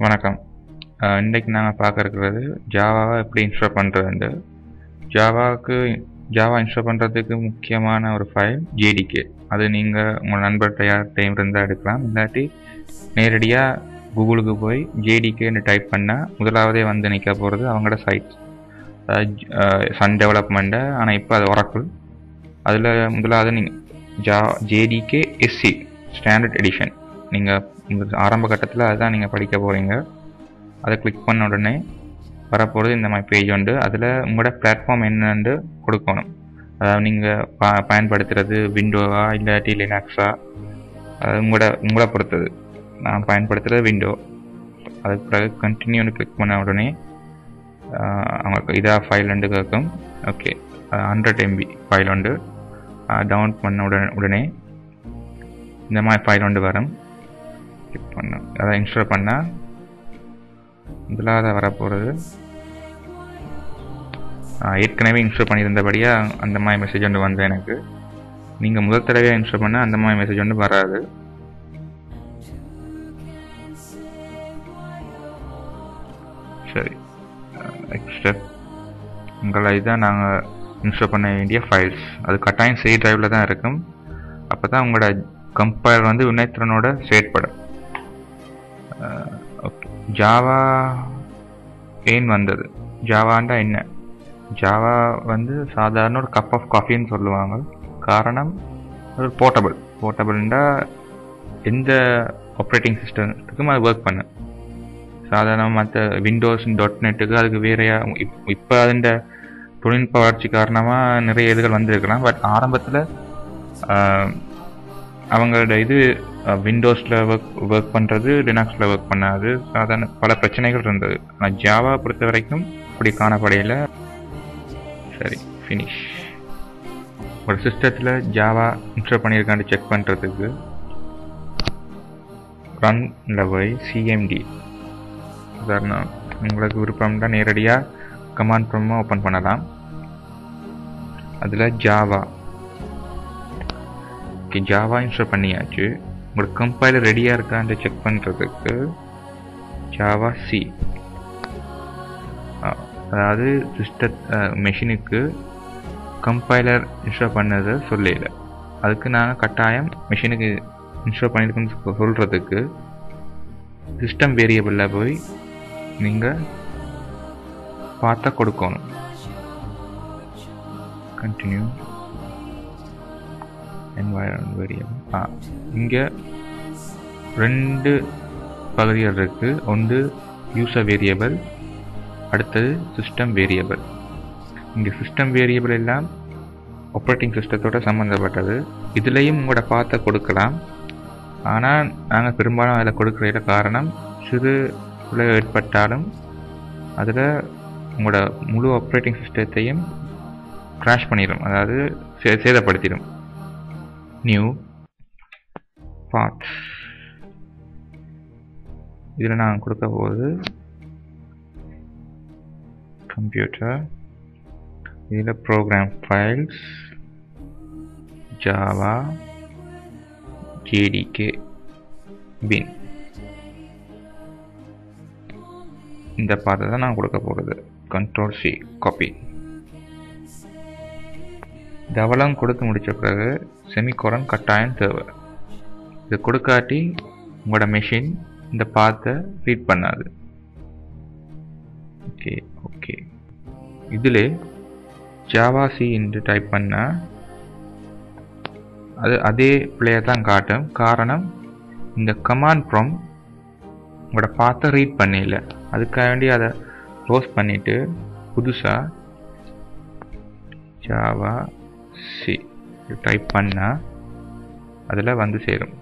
வணக்கம். இன்றைக்கு நாங்கள் பார்க்க இருக்கிறது ஜாவாவை எப்படி இன்ஸ்டால் பண்ணுறது ஜாவாவுக்கு ஜாவா இன்ஸ்டால் பண்ணுறதுக்கு முக்கியமான ஒரு ஃபைல் ஜேடிகே அது நீங்கள் உங்கள் நண்பர்கிட்ட யார்கிட்டையும் இருந்தால் எடுக்கலாம். இல்லாட்டி நேரடியாக கூகுளுக்கு போய் ஜேடிகேன்னு டைப் பண்ணால் முதலாவதே வந்து நிற்க போகிறது அவங்களோட சைட் சன் டெவலப்மெண்ட்டு ஆனால் இப்போ அது ஒரக்குள் அதில் முதலாவது நீங்கள் ஜா ஜேடிகே எஸ்சி ஸ்டாண்டர்ட் எடிஷன் நீங்கள் ஆரம்ப கட்டத்தில் அதுதான் நீங்கள் படிக்க போகிறீங்க அதை கிளிக் பண்ண உடனே வரப்போகிறது இந்த மாதிரி பேஜ் உண்டு. அதில் உங்களோட பிளாட்ஃபார்ம் என்னென்று கொடுக்கணும். அதாவது நீங்கள் ப பயன்படுத்துகிறது விண்டோவா இல்லாட்டி லினாக்ஸா அது உங்களோட உங்களை பொறுத்தது. நான் பயன்படுத்துகிறது விண்டோ அதுக்கு பிறகு கண்டினியூன்னு கிளிக் பண்ண உடனே அவங்களுக்கு இதாக ஃபைல் உண்டு கேட்கும் ஓகே ஹண்ட்ரட் எம்பி ஃபைல் உண்டு. டவுன்லோட் பண்ண உடனே உடனே இந்த மாதிரி ஃபைல் ஒன்று வரும். கிளிக் பண்ண. அதான் இன்ஸ்டால் பண்ணால் முதலாவது வரப்போகிறது ஏற்கனவே இன்ஸ்டால் பண்ணியிருந்தபடியாக அந்த மாதிரி மெசேஜ் ஒன்று வந்து எனக்கு. நீங்கள் முதல் தடவையாக இன்ஸ்டால் பண்ணால் அந்த மாதிரி மெசேஜ் ஒன்று வராது. சரி. எக்ஸ்ட்ரா உங்களை இதுதான் நாங்கள் இன்ஸ்டால் பண்ண வேண்டிய ஃபைல்ஸ் அது கட்டாயம் சி டிரைவில் தான் இருக்கும். அப்போ தான் உங்களோட கம்பைலர் வந்து வினைத்திறனோட செயற்படும். ஜாவா ஏன் வந்தது. ஜாவாண்டா என்ன? ஜாவா வந்து சாதாரண ஒரு கப் ஆஃப் காஃபின்னு சொல்லுவாங்க. காரணம் ஒரு போர்ட்டபிள் போர்ட்டபிள்ண்டா எந்த ஆப்ரேட்டிங் சிஸ்டத்துக்கும் அது ஒர்க் பண்ணு. சாதாரண மற்ற விண்டோஸ் டாட் நெட்டுக்கு அதுக்கு வேறையா இப்போ அதுண்ட தொழில்நுட்ப வளர்ச்சி காரணமாக நிறைய இதுகள் வந்திருக்கலாம். பட் ஆரம்பத்தில் அவங்களோட இது விண்டோஸில் ஒர்க் ஒர்க் பண்ணுறது லினாக்ஸில் ஒர்க் பண்ணாது. சாதாரண பல பிரச்சனைகள் இருந்தது. ஆனால் ஜாவா பொறுத்த வரைக்கும் அப்படி காணப்படையில். சரி ஃபினிஷ் ஒரு சிஸ்டத்தில் ஜாவா இன்ஸ்டால் பண்ணியிருக்கான்னு செக் பண்ணுறதுக்கு ரன்ல போய் சிஎம்டி சாதாரண உங்களுக்கு விருப்பம்னா நேரடியாக கமாண்ட் ப்ரோமாக ஓப்பன் பண்ணலாம். அதில் ஜாவா ஓகே ஜாவா இன்ஸ்டால் பண்ணியாச்சு. உங்களுக்கு கம்பைலர் ரெடியாக இருக்கான்னு செக் பண்ணுறதுக்கு ஜாவா சி அதாவது சிஸ்ட மெஷினுக்கு கம்பைலர் இன்ஸ்டால் பண்ணதை சொல்லல. அதுக்கு நாங்கள் கட்டாயம் மெஷினுக்கு இன்ஸ்டால் பண்ணியிருக்குன்னு சொல்கிறதுக்கு சிஸ்டம் வேரியபிளில் போய் நீங்கள் பார்த்தா கொடுக்கணும். கண்டினியூ என்வாயன்மெண்ட் வேரியபிள் ஆ இங்கே ரெண்டு பகுதிகள் இருக்குது ஒன்று யூசர் வேரியபிள் அடுத்தது சிஸ்டம் வேரியபிள் இங்கே சிஸ்டம் வேரியபிள் எல்லாம் ஆப்ரேட்டிங் சிஸ்டத்தோட சம்மந்தப்பட்டது இதுலேயும் உங்களோட பார்த்த கொடுக்கலாம். ஆனால் நாங்கள் பெரும்பாலும் அதில் கொடுக்குற காரணம் சிறு பிழை ஏற்பட்டாலும் அதில் உங்களோட முழு ஆப்ரேட்டிங் சிஸ்டத்தையும் க்ராஷ் பண்ணிடும் அதாவது சே சேதப்படுத்திடும் நியூ பாத் இதில் நான் கொடுக்க போகுது கம்ப்யூட்டர் இதில் program files Java JDK bin இந்த பாதை தான் நான் கொடுக்க போகிறது. கண்ட்ரோல் சி காப்பி தவளம் கொடுத்து முடித்த பிறகு செமிகோரன் கட்டாயம் தேவை. இது கொடுக்காட்டி உங்களோட மெஷின் இந்த பாத்தை ரீட் பண்ணாது. ஓகே ஓகே இதில் ஜாவாசி என்று டைப் பண்ணால் அது அதே பிளேயர் தான் காட்டும். காரணம் இந்த கமாண்ட் ப்ரம் உங்களோட பாத்தை ரீட் பண்ணல அதுக்காக வேண்டி அதை க்ளோஸ் பண்ணிவிட்டு புதுசாக ஜாவா சி டைப் பண்ணால் அதில் வந்து சேரும்.